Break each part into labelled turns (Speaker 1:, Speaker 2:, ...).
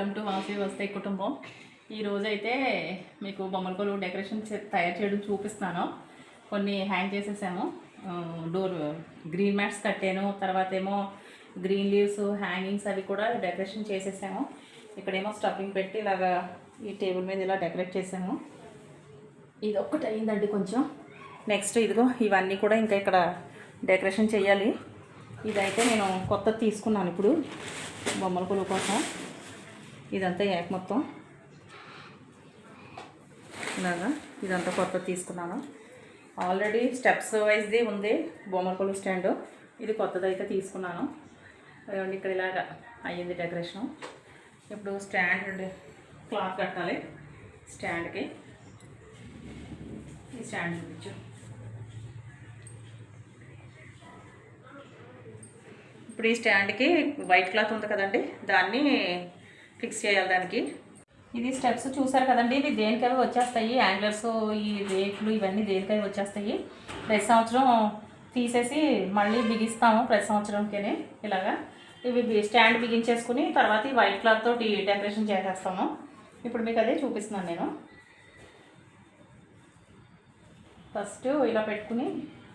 Speaker 1: Welcome to వాసి వస్తే కుటుంబం. ఈరోజైతే అయితే మీకు బొమ్మల కొలు డెకరేషన్ తయారు చేయడం చూపిస్తాను కొన్ని హ్యాంగ్ చేసేసాము. డోర్ గ్రీన్ మ్యాట్స్ కట్టాను. తర్వాత ఏమో గ్రీన్ లీవ్స్ హ్యాంగింగ్స్ అవి కూడా డెకరేషన్ చేసేసాము. ఇక్కడేమో స్టఫింగ్ పెట్టి ఇలాగా ఈ టేబుల్ మీద ఇలా డెకరేట్ చేసాము. ఇది ఒక్కటి అయిందండి కొంచెం. నెక్స్ట్ ఇదిగో ఇవన్నీ కూడా ఇంకా ఇక్కడ డెకరేషన్ చేయాలి. ఇదైతే నేను కొత్త తీసుకున్నాను ఇప్పుడు బొమ్మల కొలువు కోసం. ఇదంతా ఏక మొత్తం. ఇలాగా ఇదంతా కొత్త తీసుకున్నాను. ఆల్రెడీ స్టెప్స్ వైజ్ది ఉంది బొమ్మల స్టాండ్. ఇది కొత్తది అయితే తీసుకున్నాను. ఇక్కడ ఇలాగా అయ్యింది డెకరేషన్. ఇప్పుడు స్టాండ్ క్లాత్ కట్టాలి స్టాండ్కి. ఈ స్టాండ్ చూపించు. ఇప్పుడు ఈ స్టాండ్కి వైట్ క్లాత్ ఉంది కదండి దాన్ని ఫిక్స్ చేయాలి దానికి. ఇది స్టెప్స్ చూసారు కదండి ఇవి దేనికవి వచ్చేస్తాయి? యాంగ్లర్స్ ఈ రేకులు ఇవన్నీ దేనికవి వచ్చేస్తాయి? ప్రతి సంవత్సరం తీసేసి మళ్ళీ బిగిస్తాము ప్రతి సంవత్సరంకి ఇలాగా. ఇవి స్టాండ్ బిగించేసుకుని తర్వాత ఈ వైట్ క్లాత్ తోటి డెకరేషన్ చేసేస్తాము. ఇప్పుడు మీకు అదే చూపిస్తున్నాను నేను. ఫస్ట్ ఇలా పెట్టుకుని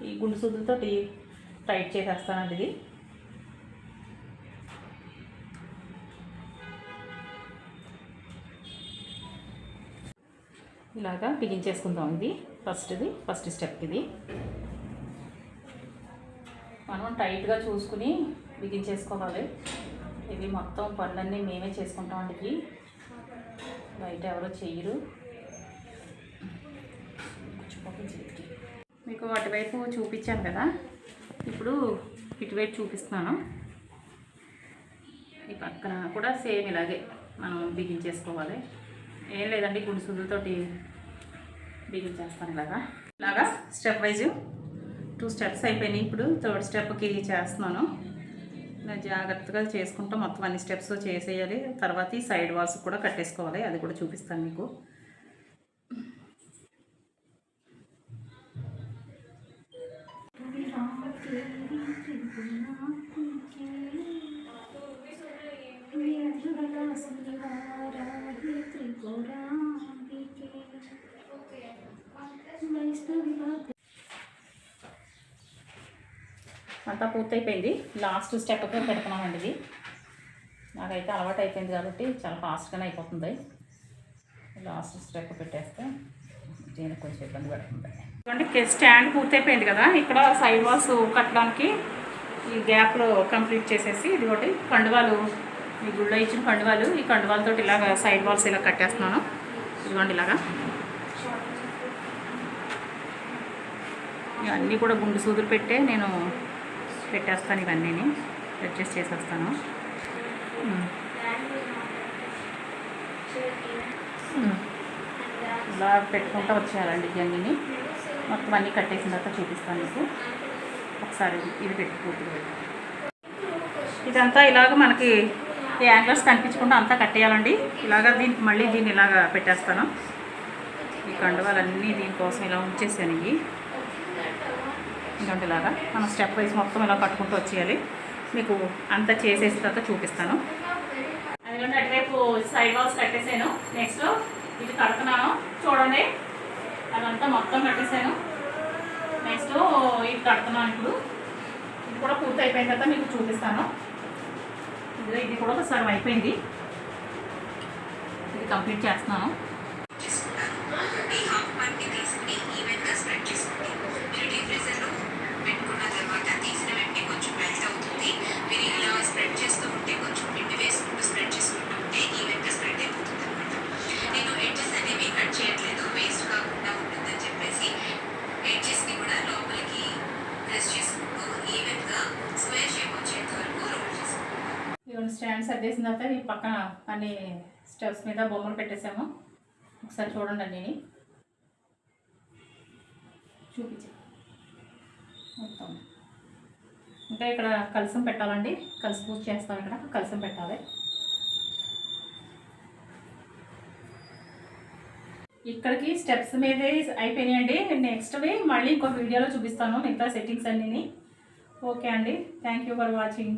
Speaker 1: ఈ గుండు సూదులతోటి టైట్ చేసేస్తానండి ఇది. ఇలాగా బిగించేసుకుందాం ఇది. ఫస్ట్ది ఫస్ట్ స్టెప్ ఇది. మనం టైట్గా చూసుకుని బిగించేసుకోవాలి ఇవి మొత్తం పనులన్నీ మేమే చేసుకుంటాం ఇవి బయట ఎవరో చెయ్యరు మీకు అటువైపు చూపించాను కదా. ఇప్పుడు ఇటువైపు చూపిస్తున్నాను. ఈ పక్కన కూడా సేమ్ ఇలాగే మనం బిగించేసుకోవాలి ఏం లేదండి గుడి సుదులతోటి బిగించేస్తాను ఇలాగా. ఇలాగా స్టెప్ వైజ్ టూ స్టెప్స్ అయిపోయినాయి ఇప్పుడు. థర్డ్ స్టెప్కి చేస్తున్నాను. ఇలా జాగ్రత్తగా చేసుకుంటూ మొత్తం అన్ని స్టెప్స్ చేసేయాలి. తర్వాత ఈ సైడ్ వాల్స్ కూడా కట్టేసుకోవాలి. అది కూడా చూపిస్తాను మీకు. అంతా పూర్తయిపోయింది. లాస్ట్ స్టెప్కి పెడుతున్నామండి ఇది. నాకైతే అలవాటు అయిపోయింది కాబట్టి చాలా ఫాస్ట్గానే అయిపోతుంది. లాస్ట్ స్టెప్ పెట్టేస్తే దీనికి కొంచెం ఇబ్బంది పడుతుంది. అంటే స్టాండ్ పూర్తయిపోయింది కదా. ఇక్కడ సైడ్ వాల్స్ కట్టడానికి ఈ గ్యాప్లో కంప్లీట్ చేసేసి ఇది ఒకటి కండువాలు ఈ గుళ్ళో ఇచ్చిన కండువాలు ఈ కండువాలతో ఇలాగ సైడ్ వాల్స్ ఇలా కట్టేస్తున్నాను. ఇదిగోండి ఇలాగా. ఇవన్నీ కూడా గుండు సూదులు పెట్టే నేను పెట్టేస్తాను ఇవన్నీ అడ్జస్ట్ చేసేస్తాను. ఇలా పెట్టుకుంటూ వచ్చేయాలండి ఇవన్నీ మొత్తం అన్నీ కట్టేసిన తర్వాత చూపిస్తాను మీకు. ఒకసారి ఇది పెట్టి ఇదంతా ఇలాగ మనకి ఈ యాంగిల్స్ కనిపించకుండా అంతా కట్టేయాలండి. ఇలాగ దీనికి మళ్ళీ దీన్ని ఇలాగ పెట్టేస్తాను. ఈ కండువాలన్నీ దీనికోసం ఇలా ఉంచేసాను ఇవి. ఇలాంటి ఇలాగా మనం స్టెప్ వైజ్ మొత్తం ఇలా కట్టుకుంటూ వచ్చేయాలి. మీకు అంతా చేసేసిన తర్వాత చూపిస్తాను. అందుకంటే అటువైపు సైడ్ వాల్స్ కట్టేసాను నెక్స్ట్ ఇది కడుతున్నాను. చూడండి అదంతా మొత్తం కట్టేసాను నెక్స్ట్ ఇది కడుతున్నాను ఇప్పుడు. ఇది కూడా పూర్తి అయిపోయిన తర్వాత మీకు చూపిస్తాను. ఇది కూడా ఒకసారి సగం అయిపోయింది. ఇది కంప్లీట్ చేస్తున్నాను. ఇవన్నీ తర్వాత ఈ పక్కన అన్ని స్టెప్స్ మీద బొమ్మలు పెట్టేసాము. ఒకసారి చూడండి అండి. చూపించి. మొత్తం. ఇంకా ఇక్కడ కలసం పెట్టాలండి. కలిసి పూజ చేస్తాం ఇక్కడ. కలసం పెట్టాలి. ఇక్కడికి స్టెప్స్ మీదే అయిపోయినాయండి. నెక్స్ట్వి మళ్ళీ ఇంకో వీడియోలో చూపిస్తాను. మిగతా సెట్టింగ్స్ అన్నీ ఓకే అండి. Thank you for watching